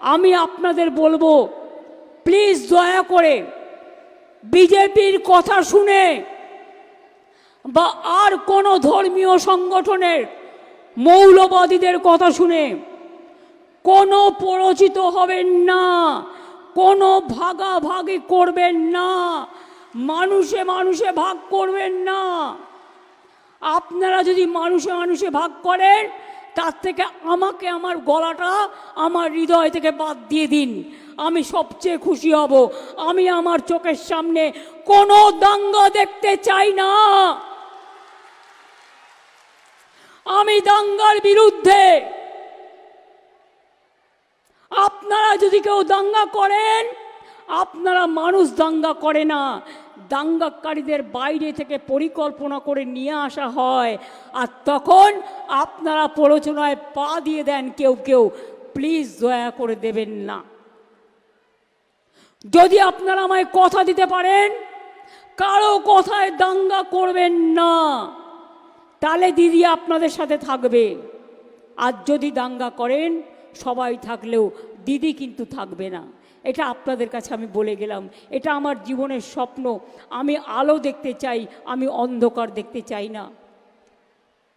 আমি আপনাদের বলব প্লিজ দয়া করে বিজেপির কথা শুনে বা আর কোনো ধর্মীয় সংগঠনের মৌলবাদীদের কথা শুনে কোনো পরিচিত হবেন না, কোনো ভাগাভাগি করবেন না, মানুষে মানুষে ভাগ করবেন না। আপনারা যদি মানুষে মানুষে ভাগ করেন তার থেকে আমাকে আমার গলাটা আমার হৃদয় থেকে বাদ দিয়ে দিন। আমি সবচেয়ে খুশি হব। আমি আমার চোখের সামনে কোনো দাঙ্গা দেখতে চাই না। আমি দাঙ্গার বিরুদ্ধে। আপনারা যদি কেউ দাঙ্গা করেন, আপনারা মানুষ দাঙ্গা করে না। দাঙ্গাকারীদের বাইরে থেকে পরিকল্পনা করে নিয়ে আসা হয়। আর তখন আপনারা প্ররোচনায় পা দিয়ে দেন কেউ কেউ, প্লিজ দয়া করে দেবেন না। যদি আপনারা আমায় কথা দিতে পারেন, কারও কথায় দাঙ্গা করবেন না। তাহলে দিদি আপনাদের সাথে থাকবে। আর যদি দাঙ্গা করেন সবাই থাকলেও দিদি কিন্তু থাকবে না। এটা আপনাদের কাছে আমি বলে গেলাম। এটা আমার জীবনের স্বপ্ন। আমি আলো দেখতে চাই, আমি অন্ধকার দেখতে চাই না।